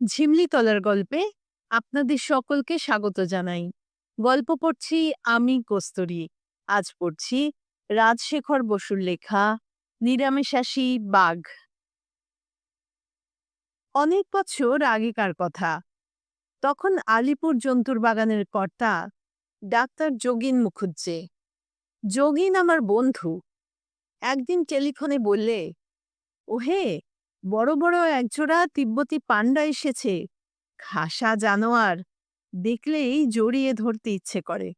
ঝিমলিতলার গল্পে আপনাদের সকলকে স্বাগত জানাই। গল্প পড়ছি আমি কস্তুরী। আজ পড়ছি রাজশেখর বসুর লেখা নিরামিষাসী বাঘ। অনেক বছর আগেকার কথা। তখন আলিপুর জন্তুর বাগানের কর্তা ডাক্তার যোগিন মুখুজ্জে। যোগিন আমার বন্ধু। একদিন টেলিফোনে বললে, ওহে বড় বড় একজোড়া তিব্বতী পাণ্ডা এসেছে। খাসা জানোয়ার দেখলেই জড়িয়ে ধরতে ইচ্ছে করে।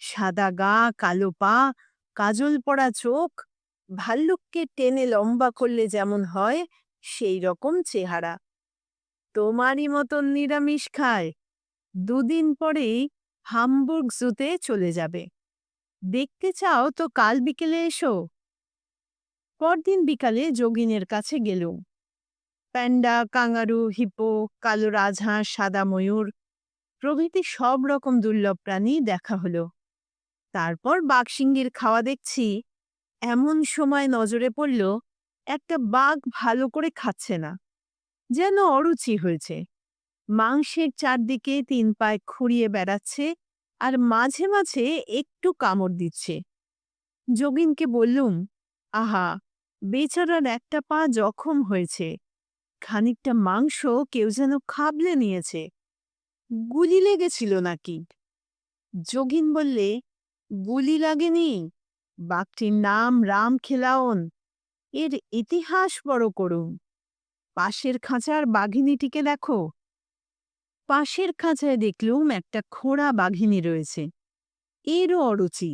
সাদা গা, কালো পা, কাজল পড়া চোখ, ভাল্লুককে টেনে লম্বা করলে যেমন হয়, সেই রকম চেহারা। তোমারই মতন নিরামিষ খায়। দুদিন পরেই হামবুর্গ জুতে চলে যাবে। দেখতে চাও তো কাল বিকেলে এসো। পরদিন বিকালে যোগিনের কাছে গেলুম। প্যান্ডা কাঙ্গারু হিপো, কালো রাজহাঁস, সাদা ময়ূর, প্রভৃতি সব রকম দুর্লভ প্রাণী দেখা হলো। তারপর বাঘসিংহের খাওয়া দেখছি, এমন সময় নজরে পড়ল, একটা বাঘ ভালো করে খাচ্ছে না। যেন অরুচি হয়েছে। মাংসের চারদিকে তিন পায়ে খুঁড়িয়ে বেড়াচ্ছে আর মাঝে মাঝে একটু কামড় দিচ্ছে। যোগিনকে বললুম, আহা বেচারার একটা পা জখম হয়েছে। খানিকটা মাংস কেউ যেন খাবলে নিয়েছে। গুলি লেগেছিল নাকি? যোগিন বললে, গুলি লাগেনি। বাঘটির নাম রাম খেলাওন। এর ইতিহাস বড় করুন। পাশের খাঁচার বাঘিনীটিকে দেখো। পাশের খাঁচায় দেখলুম একটা খোড়া বাঘিনী রয়েছে। এরও অরুচি,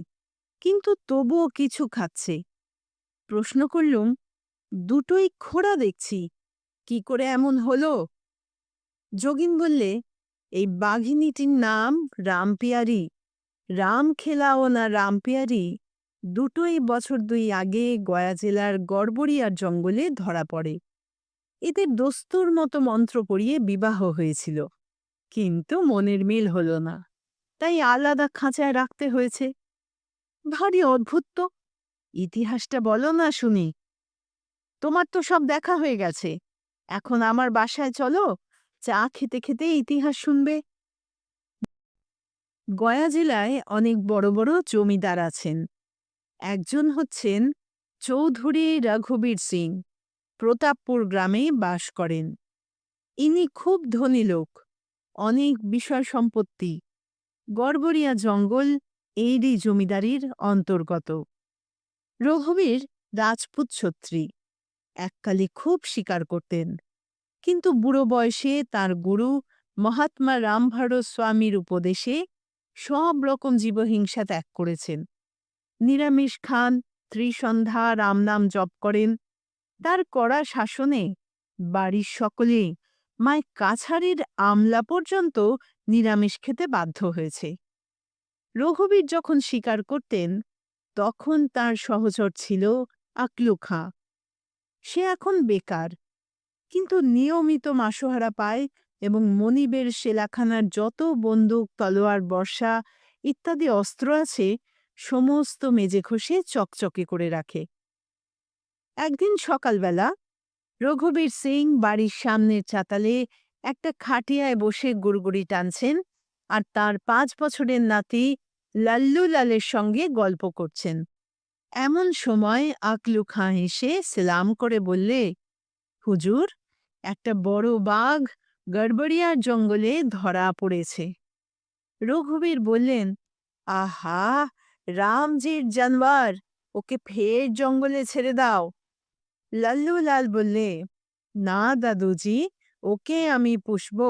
কিন্তু তবুও কিছু খাচ্ছে। প্রশ্ন করলুম, দুটোই খোড়া দেখছি, কি করে এমন হলো? যোগিন বললে, এই বাঘিনীটির নাম রামপিয়ারি। রাম খেলাও না রামপিয়ারি। দুটোই বছর দুই আগে গয়া জেলার গড়বড়িয়ার জঙ্গলে ধরা পড়ে। এদের দস্তুর মতো মন্ত্র পড়িয়ে বিবাহ হয়েছিল। কিন্তু মনের মিল হল না। তাই আলাদা খাঁচায় রাখতে হয়েছে। ভারী অদ্ভুত তো। ইতিহাসটা বলো না শুনি। তোমার তো সব দেখা হয়ে গেছে। এখন আমার বাসায় চলো, চা খেতে খেতে ইতিহাস শুনবে। গয়া জেলায় অনেক বড় বড় জমিদার আছেন। একজন হচ্ছেন চৌধুরী রঘুবীর সিং, প্রতাপপুর গ্রামে বাস করেন। ইনি খুব ধনী লোক, অনেক বিষয় সম্পত্তি। গড়বড়িয়া জঙ্গল, এরই জমিদারির অন্তর্গত। রঘুবীর রাজপুত ছত্রী। এককালে খুব শিকার করতেন। কিন্তু বুড়ো বয়সে তার গুরু মহাত্মা রামভারত স্বামীর উপদেশে সব রকম জীবহিংসা ত্যাগ করেছেন। নিরামিষ খান, ত্রিসন্ধ্যা, রামনাম জপ করেন। তার কড়া শাসনে বাড়ির সকলে মায় কাছারির আমলা পর্যন্ত নিরামিষ খেতে বাধ্য হয়েছে। রঘুবীর যখন স্বীকার করতেন তখন তার সহচর ছিল আকলু খাঁ সে এখন বেকার। কিন্তু নিয়মিত মাসোহারা পায় এবং মনিবের সেলাখানার যত বন্দুক, তলোয়ার, বর্ষা ইত্যাদি অস্ত্র আছে, সমস্ত মেজে ঘষে চকচকে করে রাখে। একদিন সকালবেলা রঘুবীর সিং বাড়ির সামনের চাতালে একটা খাটিয়ায় বসে গুড়গুড়ি টানছেন আর তার পাঁচ বছরের নাতি লাল্লু লালের সঙ্গে গল্প করছেন। এমন সময় আকলু খাঁ এসে সেলাম করে বললে, হুজুর, একটা বড় বাঘ গড়বড়িয়ার জঙ্গলে ধরা পড়েছে। রঘুবীর বললেন, আহা, রামজির জানওয়ার ওকে ফের জঙ্গলে ছেড়ে দাও। লাল্লু লাল বললে, না দাদুজি, ওকে আমি পুষব।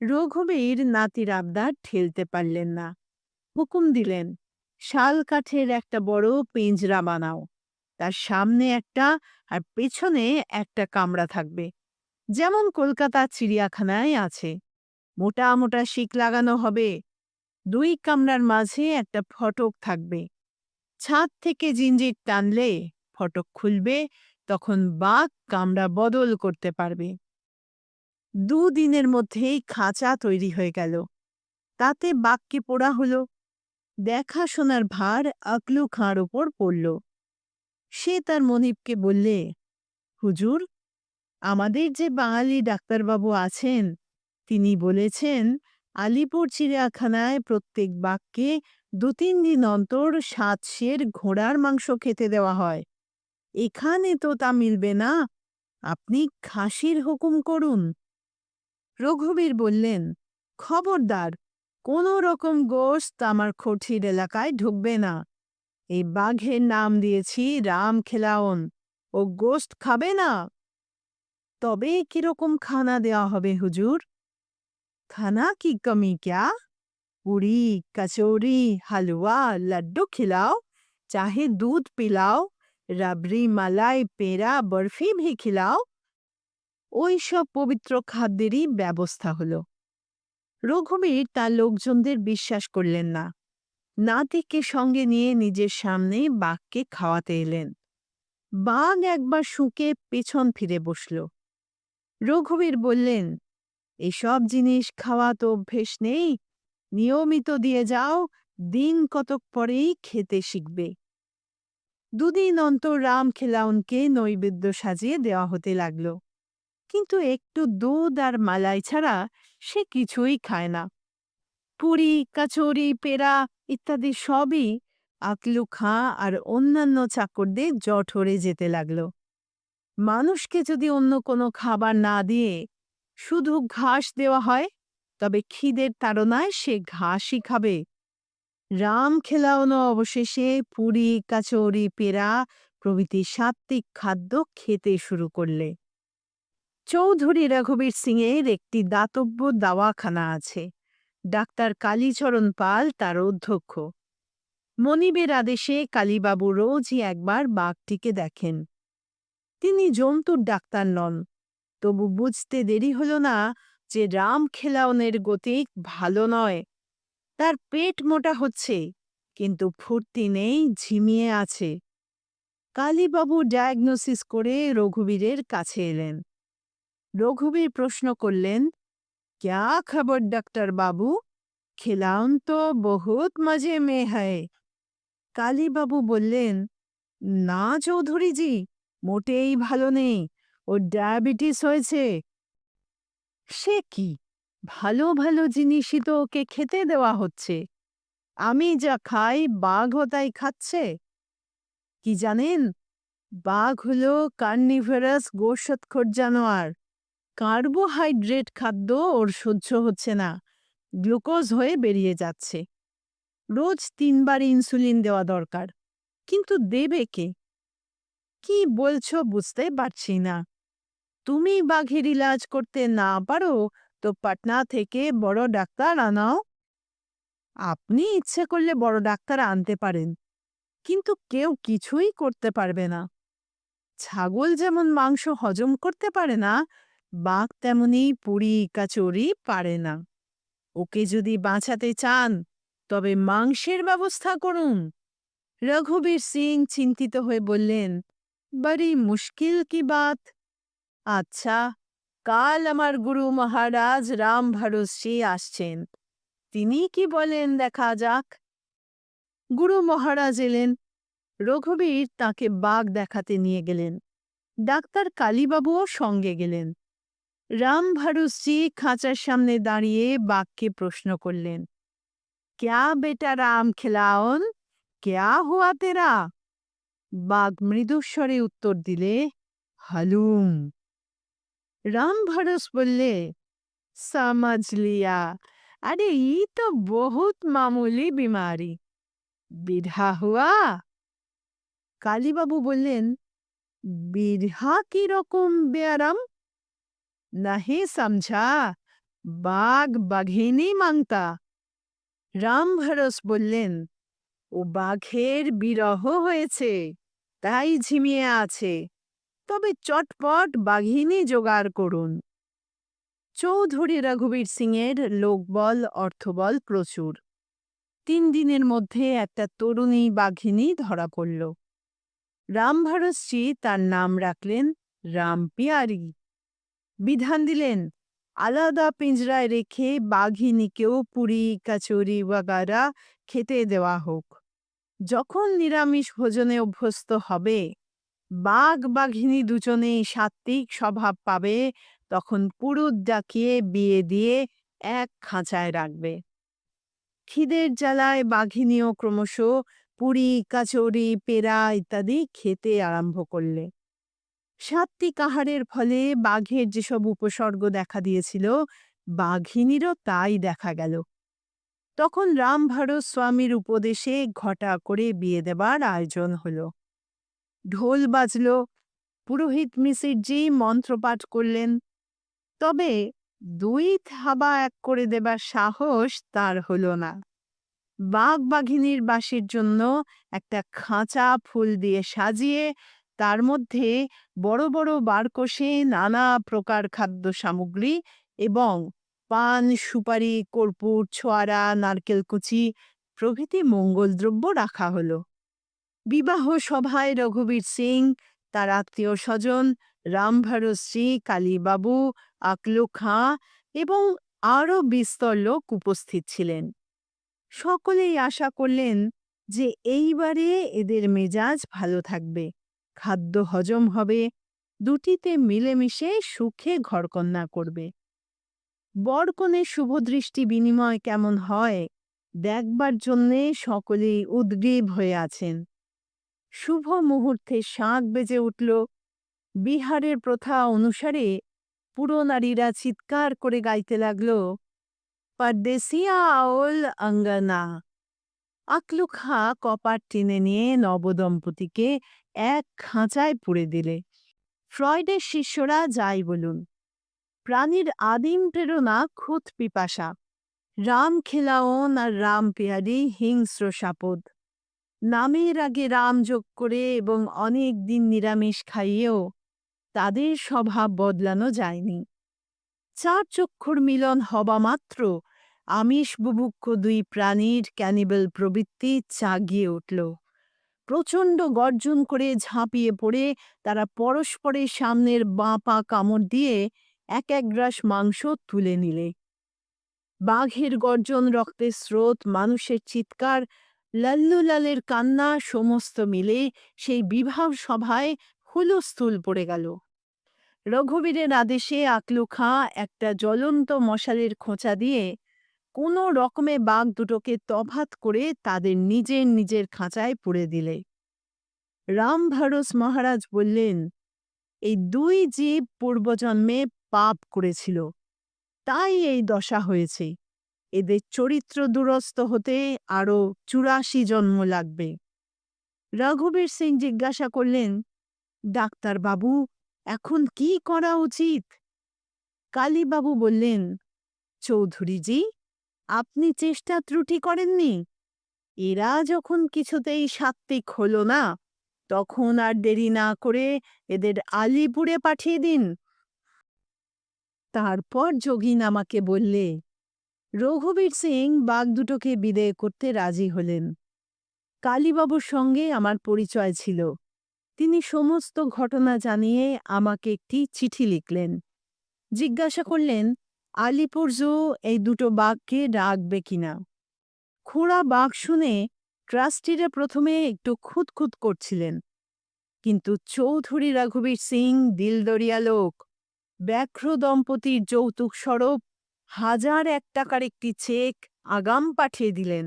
রঘুবীর নাতির আবদার ঠেলতে পারলেন না। হুকুম দিলেন, শাল কাঠের একটা বড় পিঞ্জরা বানাও। তার সামনে একটা আর পেছনে একটা কামরা থাকবে। যেমন কলকাতা চিড়িয়াখানায় আছে। মোটা মোটা শিক লাগানো হবে। দুই কামরার মাঝে একটা ফটক থাকবে। ছাদ থেকে জিঞ্জির টানলে ফটক খুলবে, তখন বাঘ কামরা বদল করতে পারবে। দুদিনের মধ্যেই খাঁচা তৈরি হয়ে গেল। তাতে বাঘকে পোড়া হলো। দেখাশোনার ভার আকলু খাঁর ওপর পড়ল। সে তার মনিবকে বললে, হুজুর, আমাদের যে বাঙালি ডাক্তারবাবু আছেন, তিনি বলেছেন, আলিপুর চিড়িয়াখানায় প্রত্যেক বাক্যে দু তিন দিন অন্তর সাত সের ঘোড়ার মাংস খেতে দেওয়া হয়। এখানে তো তা মিলবে না। আপনি খাসির হুকুম করুন। রঘুবীর বললেন, খবরদার কোনো রকম গোস্ত আমার খঠির এলাকায় ঢুকবে না। এই বাঘের নাম দিয়েছি রাম খেলাওন ও গোস্ত খাবে না। তবে কীরকম খানা দেওয়া হবে, হুজুর? খানা কি কমি ক্যা? পুরি, কচৌরি, হালুয়া, লাড্ডু খিলাও, চাহে দুধ পিলাও, রাবড়ি, মালাই, পেঁড়া, বরফি ভি খিলাও। ওই সব পবিত্র খাদ্যেরই ব্যবস্থা হলো। রঘুবীর তার লোকজনদের বিশ্বাস করলেন না। নাতিকে সঙ্গে নিয়ে নিজের সামনে বাঘকে খাওয়াতে এলেন। বাঘ একবার শুকে পেছন ফিরে বসল। রঘুবীর বললেন, এসব জিনিস খাওয়া তো অভ্যেস নেই। নিয়মিত দিয়ে যাও, দিন কতক পরেই খেতে শিখবে। দুদিন অন্তর রাম খেলাউনকে নৈবেদ্য সাজিয়ে দেওয়া হতে লাগল। কিন্তু একটু দুধ আর মালাই ছাড়া সে কিছুই খায় না। পুরি, কাচৌরি পেড়া ইত্যাদি সবই আকলু খাঁ আর অন্যান্য চাকরদের জঠরে যেতে লাগল। মানুষকে যদি অন্য কোনো খাবার না দিয়ে শুধু ঘাস দেওয়া হয়, তবে খিদের তাড়নায় সে ঘাসই খাবে। রাম খেলাওনো অবশেষে পুরি, কাচৌরি পেড়া প্রভৃতি সাত্ত্বিক খাদ্য খেতে শুরু করলে। চৌধুরী রঘুবীর সিংয়ের একটি দাতব্য দাওয়াখানা আছে। ডাক্তার কালীচরণ পাল তার অধ্যক্ষ। মনিবের আদেশে কালীবাবু রোজই একবার বাঘটিকে দেখেন। তিনি জন্তুর ডাক্তার নন। তবু বুঝতে দেরি হল না যে রাম খেলাওনের গতিক ভালো নয়। তার পেট মোটা হচ্ছে, কিন্তু ফুর্তি নেই, ঝিমিয়ে আছে। কালীবাবু ডায়াগনোসিস করে রঘুবীরের কাছে এলেন। রঘুবীর প্রশ্ন করলেন, ক্যা খবর, ডাক্তার বাবু? খেলাম তো বহুত মজে মে হয় কালীবাবু বললেন, না চৌধুরীজি, মোটেই ভালো নেই, ওর ডায়াবেটিস হয়েছে। সে কি? ভালো ভালো জিনিসই তো ওকে খেতে দেওয়া হচ্ছে। আমি যা খাই বাঘও তাই খাচ্ছে। কি জানেন? বাঘ হলো কার্নিভেরাস গোসৎখোর জানোয়ার। কার্বোহাইড্রেট খাদ্য ওর সহ্য হচ্ছে না। গ্লুকোজ হয়ে বেরিয়ে যাচ্ছে। রোজ তিনবার ইনসুলিন দেওয়া দরকার। কিন্তু দেবে কে? কি বলছো বুঝতে পারছি না। তুমি বাঘের ইলাজ করতে না পারো তো পাটনা থেকে বড় ডাক্তার আনাও। আপনি ইচ্ছে করলে বড় ডাক্তার আনতে পারেন। কিন্তু কেউ কিছুই করতে পারবে না। ছাগল যেমন মাংস হজম করতে পারে না বাঘ তেমনি পুরি কাচুরি পারে না। ওকে যদি বাঁচাতে চান, তবে মাংসের ব্যবস্থা করুন। রঘুবীর সিং চিন্তিত হয়ে বললেন, বড়ি মুশকিল কি বাত? আচ্ছা কাল আমার গুরু মহারাজ রাম ভরসজি আসছেন। তিনি কি বলেন দেখা যাক? গুরু মহারাজ এলেন। রঘুবীর তাকে বাঘ দেখাতে নিয়ে গেলেন। ডাক্তার কালীবাবুও সঙ্গে গেলেন। রাম ভারুসজি খাঁচার সামনে দাঁড়িয়ে বাঘকে প্রশ্ন করলেন, ক্যা বেটা রাম খেলাওন? ক্যা হুয়া তেরা? বাঘ মৃদুস্বরে উত্তর দিলে, হালুম। রাম ভারস বললে সামাজলিয়া আরে ই তো বহুত মামুলি বিমারি, বিধা হুয়া? কালীবাবু বললেন, বিধা কীরকম ব্যারাম? নাহি সমঝা বাঘ বাঘিনী মাংতা রাম ভরস বললেন ও বাঘের বিরহ হয়েছে, তাই ঝিমিয়ে আছে। তবে চটপট বাঘিনী জোগাড় করুন। চৌধুরী রঘুবীর সিংয়ের লোকবল, অর্থবল প্রচুর। তিন দিনের মধ্যে একটা তরুণী বাঘিনী ধরা পড়ল। রামভারসজি তার নাম রাখলেন রাম পিয়ারি। বিধান দিলেন, আলাদা পিঞ্জরায় রেখে বাঘিনীকেও পুরি, কাচুরি ওয়াগারা খেতে দেওয়া হোক। যখন নিরামিষ ভোজনে অভ্যস্ত হবে, বাঘ বাঘিনী দুজনেই সাত্ত্বিক স্বভাব পাবে, তখন পুরুত ডাকিয়ে বিয়ে দিয়ে এক খাঁচায় রাখবে। খিদের জ্বালায় বাঘিনীও ক্রমশ পুরি, কাচৌরি, পেরা ইত্যাদি খেতে আরম্ভ করলে। সাত্ত্বিক কাহারের ফলে বাঘের যেসব উপসর্গ দেখা দিয়েছিল, বাঘিনীরও তাই দেখা গেল। তখন রামভারত স্বামীর উপদেশে ঘটা করে বিয়ে দেবার আয়োজন হল। ঢোল বাজল, পুরোহিত মিসিরজি মন্ত্রপাঠ করলেন। তবে দুই থাবা এক করে দেবার সাহস তার হল না। বাঘ বাঘিনীর বাসির জন্য একটা খাঁচা ফুল দিয়ে সাজিয়ে তার মধ্যে বড় বড় বারকোষে নানা প্রকার খাদ্য সামগ্রী এবং পান, সুপারি, কর্পূর, ছোয়ারা, নারকেল কুচি প্রভৃতি মঙ্গলদ্রব্য রাখা হলো। বিবাহ সভায় রঘুবীর সিং, তার আত্মীয় স্বজন রামভারত শ্রী, কালীবাবু, আকলু খাঁ এবং আরও বিস্তর লোক উপস্থিত ছিলেন। সকলেই আশা করলেন যে এইবারে এদের মেজাজ ভালো থাকবে। খাদ্য হজম হবে, দুটিতে মিলেমিশে সুখে ঘরকন্যা করবে। বরকনের শুভদৃষ্টি বিনিময় কেমন হয়, দেখবার জন্যে সকলেই উদ্গ্রীব হয়ে আছেন। শুভ মুহূর্তে শাঁখ বেজে উঠল, বিহারের প্রথা অনুসারে পুরো নারীরা চিৎকার করে গাইতে লাগল, পরদেশিয়া আওল অঙ্গনা আকলু খা কপাট টেনে নিয়ে নবদম্পতিকে এক খাঁচায় পুড়ে দিলে। ফ্রয়েডের শিষ্যরা যাই বলুন। প্রাণীর আদিম প্রেরণা খুত পিপাসা। রাম খেলাওন আর রাম পেয়ারি হিংস্র সাপদ। নামের আগে রাম যোগ করে এবং অনেক দিন নিরামিষ খাইয়েও তাদের স্বভাব বদলানো যায়নি। চার চক্ষুর মিলন হবা মাত্র আমিষ বুভুক্ষ দুই প্রাণীর ক্যানিবেল প্রবৃত্তি চাগিয়ে উঠল। প্রচণ্ড গর্জন করে ঝাঁপিয়ে পড়ে তারা পরস্পরের সামনের বাঁ পা কামড় দিয়ে এক এক গ্রাস মাংস তুলে নিলে। বাঘের গর্জন, রক্তের স্রোত, মানুষের চিৎকার, লাল্লুলালের কান্না সমস্ত মিলে সেই বিবাহ সভায় হুলস্থুল পড়ে গেল। রঘুবীরের আদেশে আকলু খাঁ একটা জ্বলন্ত মশালের খোঁচা দিয়ে কোনো রকমে বাঘ দুটোকে তফাত করে তাদের নিজের নিজের খাঁচায় পুড়ে দিলে। রামভারস মহারাজ বললেন, এই দুই জীব পূর্বজন্মে পাপ করেছিল। তাই এই দশা হয়েছে। এদের চরিত্র দুরস্ত হতে আরও চুরাশি জন্ম লাগবে। রঘুবীর সিং জিজ্ঞাসা করলেন, ডাক্তারবাবু, এখন কি করা উচিত? কালীবাবু বললেন, চৌধুরীজি আপনি চেষ্টা ত্রুটি করেননি? এরা যখন কিছুতেই সাত্ত্বিক হল না, তখন আর দেরি না করে এদের আলিপুরে পাঠিয়ে দিন। তারপর যোগিন আমাকে বললে, রঘুবীর সিং বাঘ দুটোকে বিদায় করতে রাজি হলেন। কালীবাবুর সঙ্গে আমার পরিচয় ছিল। তিনি সমস্ত ঘটনা জানিয়ে আমাকে একটি চিঠি লিখলেন। জিজ্ঞাসা করলেন আলিপুর জু এই দুটো বাঘকে ডাকবে কিনা? খোঁড়া বাঘ শুনে ট্রাস্টিরা প্রথমে একটু খুঁতখুত করছিলেন। কিন্তু চৌধুরী রঘুবীর সিং, দিলদরিয়া লোক, ব্যাঘ্র দম্পতির যৌতুক স্বরূপ হাজার এক টাকার একটি চেক আগাম পাঠিয়ে দিলেন।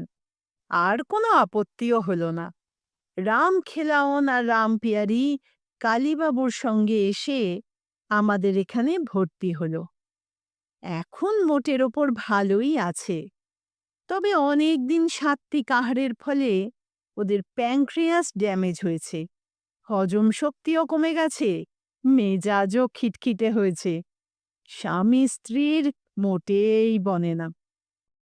আর কোনো আপত্তিও হল না। রাম খেলাওন আর রাম পিয়ারি কালীবাবুর সঙ্গে এসে আমাদের এখানে ভর্তি হল। এখন মোটের ওপর ভালোই আছে। তবে অনেক দিন সাত্ত্বিক আহারের ফলে ওদের প্যাংক্রিয়াস ড্যামেজ হয়েছে। হজম শক্তিও কমে গেছে, মেজাজও খিটখিটে হয়েছে। স্বামী স্ত্রীর মোটেই বনে না।